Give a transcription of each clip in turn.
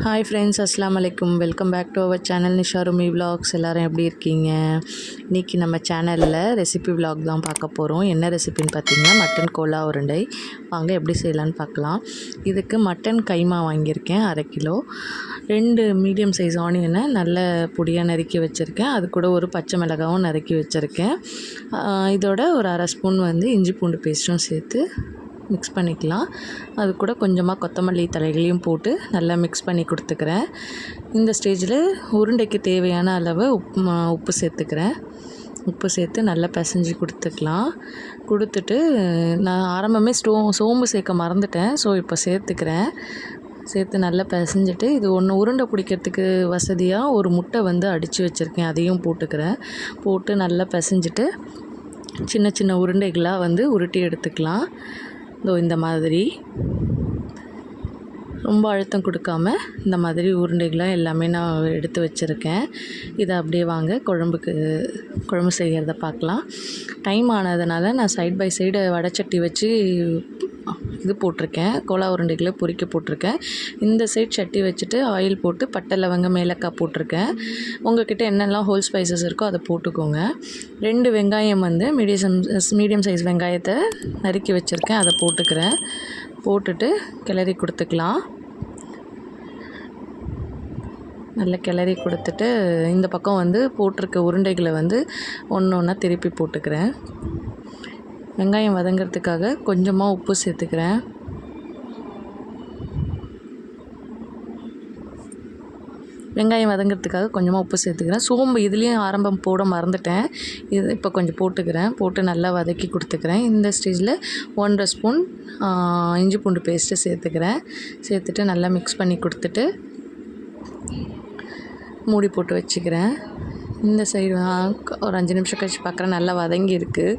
Hi friends அஸ்லாம் வலைக்கும் welcome back to our channel Nisha Rumi vlogs எல்லோரும் எப்படி இருக்கீங்க? இன்றைக்கி நம்ம சேனலில் ரெசிபி விலாக் தான் பார்க்க போகிறோம் என்ன ரெசிபின்னு பார்த்தீங்கன்னா மட்டன் கோலா உருண்டை. வாங்க எப்படி செய்யலான்னு பார்க்கலாம். இதுக்கு மட்டன் கைமா வாங்கியிருக்கேன் அரை கிலோ. ரெண்டு மீடியம் சைஸ் ஆனியனை நல்ல பொடியாக நறுக்கி வச்சுருக்கேன். அது கூட ஒரு பச்சை மிளகாவும் நறுக்கி வச்சுருக்கேன். இதோட ஒரு அரை ஸ்பூன் வந்து இஞ்சி பூண்டு பேஸ்ட்டும் சேர்த்து மிக்ஸ் பண்ணிக்கலாம். அது கூட கொஞ்சமாக கொத்தமல்லி தலைகளையும் போட்டு நல்லா மிக்ஸ் பண்ணி கொடுத்துக்கிறேன். இந்த ஸ்டேஜில் உருண்டைக்கு தேவையான அளவு உப்பு உப்பு சேர்த்துக்கிறேன். உப்பு சேர்த்து நல்லா பிசைஞ்சு கொடுத்துக்கலாம். கொடுத்துட்டு நான் ஆரம்பமே ஸ்டோ சோம்பு சேர்க்க மறந்துட்டேன். ஸோ இப்போ சேர்த்துக்கிறேன். சேர்த்து நல்லா பிசைஞ்சிட்டு இது ஒன்று உருண்டை பிடிக்கிறதுக்கு வசதியாக ஒரு முட்டை வந்து அடித்து வச்சுருக்கேன். அதையும் போட்டுக்கிறேன். போட்டு நல்லா பிசைஞ்சிட்டு சின்ன சின்ன உருண்டைகளாக வந்து உருட்டி எடுத்துக்கலாம். இதோ இந்த மாதிரி. ரொம்ப அழுத்தம் கொடுக்காம இந்த மாதிரி உருண்டைகளாக எல்லாமே நான் எடுத்து வச்சுருக்கேன். இதை அப்படியே வாங்க குழம்புக்கு குழம்பு செய்கிறத பார்க்கலாம். டைம் ஆனதுனால நான் சைட் பை சைடு வடச்சட்டி வச்சு இது போட்டிருக்கேன். கோலா உருண்டைகளை பொறிக்க போட்டிருக்கேன். இந்த சைட் சட்டி வச்சுட்டு ஆயில் போட்டு பட்டை லவங்கம் ஏலக்காய் போட்டிருக்கேன். உங்கள்கிட்ட என்னெல்லாம் ஹோல் ஸ்பைசஸ் இருக்கோ அதை போட்டுக்கோங்க. ரெண்டு வெங்காயம் வந்து மீடியம் மீடியம் சைஸ் வெங்காயத்தை நறுக்கி வச்சுருக்கேன். அதை போட்டுக்கிறேன். போட்டுட்டு கிளறி கொடுத்துக்கலாம். நல்லா கிளறி கொடுத்துட்டு இந்த பக்கம் வந்து போட்டிருக்க உருண்டைகளை வந்து ஒன்று ஒன்றா திருப்பி போட்டுக்கிறேன். வெங்காயம் வதங்கிறதுக்காக கொஞ்சமாக உப்பு சேர்த்துக்கிறேன். வெங்காயம் வதங்கிறதுக்காக கொஞ்சமாக உப்பு சேர்த்துக்கிறேன். சோம்பு இதுலேயும் ஆரம்பம் போட மறந்துட்டேன். இது இப்போ கொஞ்சம் போட்டுக்கிறேன். போட்டு நல்லா வதக்கி கொடுத்துக்கிறேன். இந்த ஸ்டேஜில் ஒன்றரை ஸ்பூன் இஞ்சி பூண்டு பேஸ்ட்டு சேர்த்துக்கிறேன். சேர்த்துட்டு நல்லா மிக்ஸ் பண்ணி கொடுத்துட்டு மூடி போட்டு வச்சுக்கிறேன். இந்த சைடு ஒரு அஞ்சு நிமிஷம் கழிச்சு பார்க்குறேன் நல்லா வதங்கி இருக்குது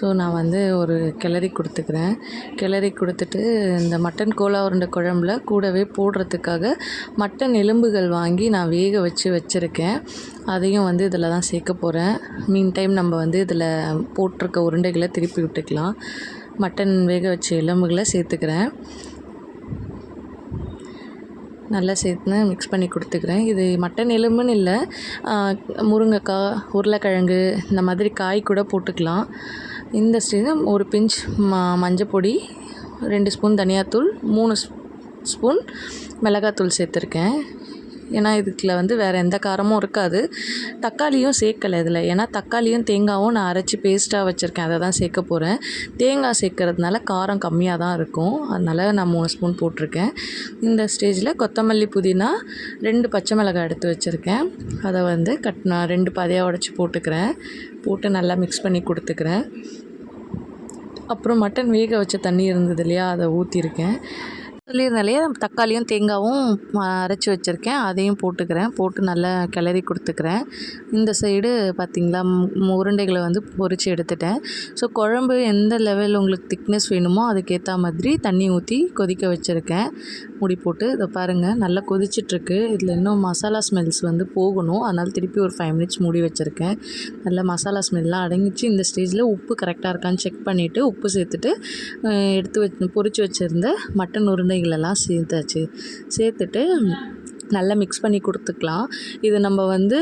ஸோ நான் வந்து ஒரு கிளறி கொடுத்துக்கிறேன். கிளறி கொடுத்துட்டு இந்த மட்டன் கோலா உருண்டை குழம்புல கூடவே போடுறதுக்காக மட்டன் எலும்புகள் வாங்கி நான் வேக வச்சு வச்சுருக்கேன். அதையும் வந்து இதில் தான் சேர்க்க போகிறேன் மீன் டைம் நம்ம வந்து இதில் போட்டிருக்க உருண்டைகளை திருப்பி விட்டுக்கலாம். மட்டன் வேக வச்ச எலும்புகளை சேர்த்துக்கிறேன். நல்லா சேர்த்து மிக்ஸ் பண்ணி கொடுத்துக்கிறேன். இது மட்டன் எலும்புன்னு இல்லை முருங்கைக்காய் உருளைக்கிழங்கு இந்த மாதிரி காய் கூட போட்டுக்கலாம். இந்த ஸ்டேஜ் ஒரு பிஞ்ச் ம மஞ்சள் பொடி ரெண்டு ஸ்பூன் தனியாத்தூள் மூணு ஸ்பூன் மிளகாத்தூள் சேர்த்துருக்கேன். ஏன்னா இதுக்குள்ள வந்து வேறு எந்த காரமும் இருக்காது. தக்காளியும் சேர்க்கலை இதில். ஏன்னா தக்காளியும் தேங்காயும் நான் அரைச்சி பேஸ்ட்டாக வச்சுருக்கேன். அதை தான் சேர்க்க போகிறேன் தேங்காய் சேர்க்கறதுனால காரம் கம்மியாக தான் இருக்கும். அதனால் நான் மூணு ஸ்பூன் போட்டிருக்கேன். இந்த ஸ்டேஜில் கொத்தமல்லி புதினா ரெண்டு பச்சை மிளகாய் எடுத்து வச்சுருக்கேன். அதை வந்து கட் நான் ரெண்டு பாதையாக உடச்சி போட்டுக்கிறேன். போட்டு நல்லா மிக்ஸ் பண்ணி கொடுத்துக்கிறேன். அப்புறம் மட்டன் வேக வச்ச தண்ணி இருந்தது இல்லையா அதை ஊற்றிருக்கேன் சொல்லியிருந்தாலே தக்காளியும் தேங்காயும் அரைச்சி வச்சுருக்கேன். அதையும் போட்டுக்கிறேன். போட்டு நல்லா கிளறி கொடுத்துக்கிறேன். இந்த சைடு பார்த்திங்களா உருண்டைகளை வந்து பொரித்து எடுத்துட்டேன். ஸோ குழம்பு எந்த லெவல் உங்களுக்கு திக்னஸ் வேணுமோ அதுக்கேற்ற மாதிரி தண்ணி ஊற்றி கொதிக்க வச்சுருக்கேன். முடி போட்டு இதை பாருங்கள் நல்லா கொதிச்சிட்ருக்கு. இதில் இன்னும் மசாலா ஸ்மெல்ஸ் வந்து போகணும். அதனால் திருப்பி ஒரு ஃபைவ் மினிட்ஸ் மூடி வச்சுருக்கேன். நல்லா மசாலா ஸ்மெல்லாம் அடங்கிச்சு. இந்த ஸ்டேஜில் உப்பு கரெக்டாக இருக்கான்னு செக் பண்ணிவிட்டு உப்பு சேர்த்துட்டு எடுத்து வச்சு பொறிச்சு வச்சுருந்த மட்டன் உருண்டை உருண்டைகளெல்லாம் சேர்த்தாச்சு. சேர்த்துட்டு நல்லா மிக்ஸ் பண்ணி கொடுத்துக்கலாம். இது நம்ம வந்து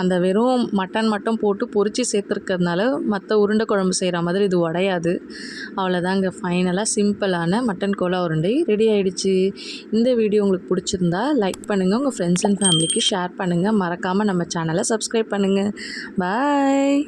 அந்த வெறும் மட்டன் மட்டும் போட்டு பொறிச்சு சேர்த்துருக்கறதுனால மற்ற உருண்டை குழம்பு செய்கிற மாதிரி இது உடையாது. அவ்வளோதாங்க ஃபைனலாக சிம்பிளான மட்டன் கோலா உருண்டை ரெடி ஆகிடுச்சு இந்த வீடியோ உங்களுக்கு பிடிச்சிருந்தா லைக் பண்ணுங்கள் உங்கள் ஃப்ரெண்ட்ஸ் அண்ட் ஃபேமிலிக்கு ஷேர் பண்ணுங்கள் மறக்காமல் நம்ம சேனலை சப்ஸ்கிரைப் பண்ணுங்கள் பாய்